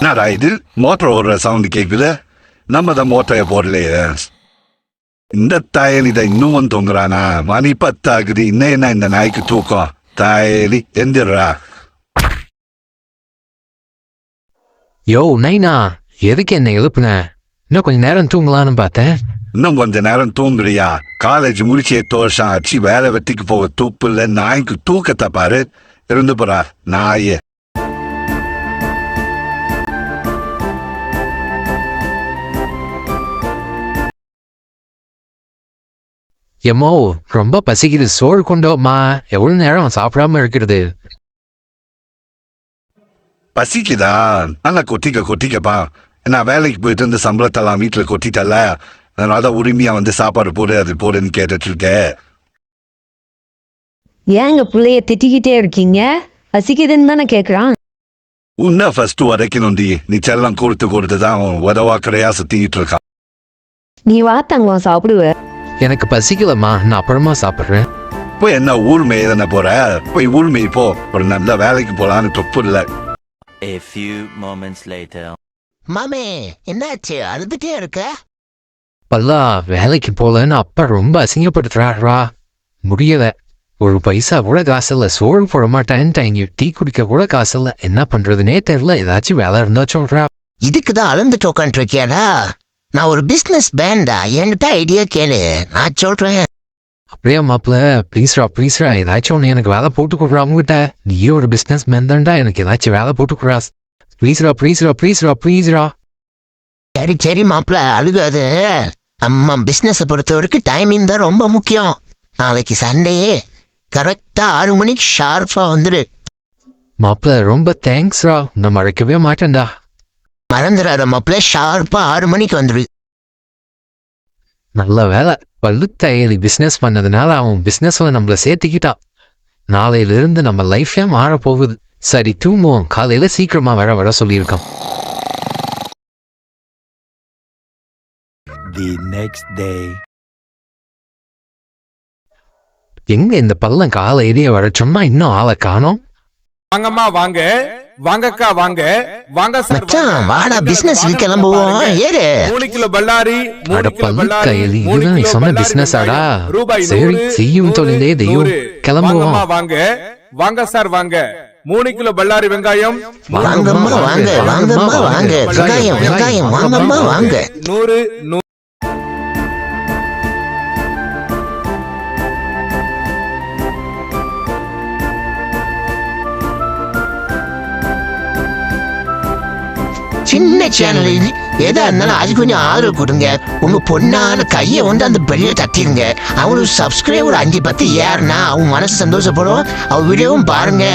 என்னடா இது மோட்டர் ஓடுற சவுண்ட் கேக்குது. நம்ம தான் மோட்டரை போடலையே. இந்த தாயலி தான் இன்னும் தூங்குறானா? மணி பத்தாகுது. இன்னும் என்ன இந்த நாய்க்கு தூக்கம்? தாயலி எந்திரா. யோ நைனா எதுக்கு என்ன எழுப்புன? இன்னும் கொஞ்ச நேரம் தூங்கலான்னு பார்த்தேன். இன்னும் கொஞ்ச நேரம் தூங்குறியா? காலேஜ் முடிச்சு எட்டு வருஷம் ஆச்சு. வேலை வெட்டிக்கு போக தூப்பு இல்ல. நாய்க்கு தூக்கத்தை பாரு. இருந்து போறா. நாயே. எம்மோ ரொம்ப பசிக்குது சோறு கொண்டோமா எவ்வளவு நேரம் சாப்பிடாம இருக்கிறது? பசிக்குதா? நல்லா கொட்டிக்க கொட்டிக்கப்பா. நான் வேலைக்கு போயிட்டு இருந்து சம்பளத்தெல்லாம் வீட்டுல கொட்டிட்டல அதனால தான் உரிமையா வந்து சாப்பாடு போடு அது போடுன்னு கேட்டுட்டு இருக்கேன் ஏங்க பிள்ளைய திட்டிக்கிட்டே இருக்கீங்க? பசிக்குதுன்னு தானே கேக்குறான். உன்ன ஃபர்ஸ்ட் வரைக்கணும் டி. நீ செல்லம் கொடுத்து கொடுத்து தான் உதவா கிடையா சுத்திட்டு இருக்கான். நீ வா தங்கம் சாப்பிடுவ எனக்கு பசிக்கலம்மா. நான் அப்புறமா சாப்பிடுறேன். போய் என்ன ஊர் மேய்தானே போற? போய் ஊர் மேய் போ. ஒரு நல்ல வேலைக்கு போலான்னு தொப்பு இல்லை. A few moments later. மாமே என்னாச்சு? அழுதுட்டே இருக்க? பல்லா வேலைக்கு போலன்னு அப்பா ரொம்ப அசிங்கப்படுத்துறாரா? முடியல. ஒரு பைசா கூட காசு இல்ல. சோறு போட மாட்டேன்ட்டாங்க டீ குடிக்க கூட காசு இல்ல. என்ன பண்றதுனே தெரியல. ஏதாச்சும் வேலை இருந்தா சொல்றா. இதுக்கு தான் அழுந்துட்டு உட்காந்துட்டு இருக்கியாடா? நான் ஒரு பிசினஸ் பேண்டா என்கிட்ட ஐடியா கேளு. நான் சொல்றேன். அப்படியே மாப்பிள்ள ப்ளீஸ்ரா ப்ளீஸ்ரா ஏதாச்சும் ஒன்று எனக்கு வேலை போட்டு கொடுறா அவங்ககிட்ட நீயே ஒரு பிஸ்னஸ் மேன் தான்டா. எனக்கு ஏதாச்சும் வேலை போட்டு கொடுறா. ப்ளீஸ்ரா ப்ளீஸ்ரா ப்ளீஸ்ரா ப்ளீஸ்ரா சரி சரி மாப்பிள்ள அழுகாது அம்மா பிசினஸை பொறுத்த வரைக்கும் டைமிங் தான் ரொம்ப முக்கியம். நாளைக்கு சண்டே கரெக்டா ஆறு மணிக்கு ஷார்ப்பா வந்துடு மாப்பிள்ள ரொம்ப தேங்க்ஸ்ரா நான் மறக்கவே மாட்டேன்டா. மறந்துடாத மாப்பிள்ள ஷார்ப்பா ஆறு மணிக்கு வந்துடு நல்ல வேலை. பல்லு தையலி பிஸ்னஸ் பண்ணதுனால அவன் பிஸ்னஸ்ல நம்மள சேர்த்துக்கிட்டான் நாளையில இருந்து நம்ம லைஃபே மாற போகுது சரி தூங்குவோம். காலையில சீக்கிரமா வர வர next day. எங்க இந்த பள்ளம் காலையிலேயே வர சொன்னா இன்னும் ஆளை காணோம்? வாங்கம்மா வாங்க. வாங்கக்கா வாங்க. வாங்க சார் வாடா பிசினஸ் கிளம்புவோம் ஏறு. மூணு கிலோ பல்லாரி மூணு கிலோ பல்லு பல்லாரி, இதுதான் சொன்ன பிசினஸ் ஆடா. ரூபாய் சரி செய்யும் தொழிலே தெய்வம். கிளம்புவோம். வாங்க. வாங்க சார் வாங்க. மூணு கிலோ பல்லாரி வெங்காயம். வாங்கம்மா வாங்க. வாங்கம்மா வாங்க. வெங்காயம் வெங்காயம். வாங்கம்மா வாங்க. நூறு. சின்ன சேனல் இது எதா இருந்தாலும் அது கொஞ்சம் ஆதரவு கொடுங்க. உங்க பொண்ணான கையை வந்து அந்த பெல்ல தட்டிருங்க. அவனுக்கு சப்ஸ்கிரைபர் அஞ்சு பத்து ஏறுனா அவன் மனசு சந்தோஷப்படும். அவன் வீடியோவும் பாருங்க.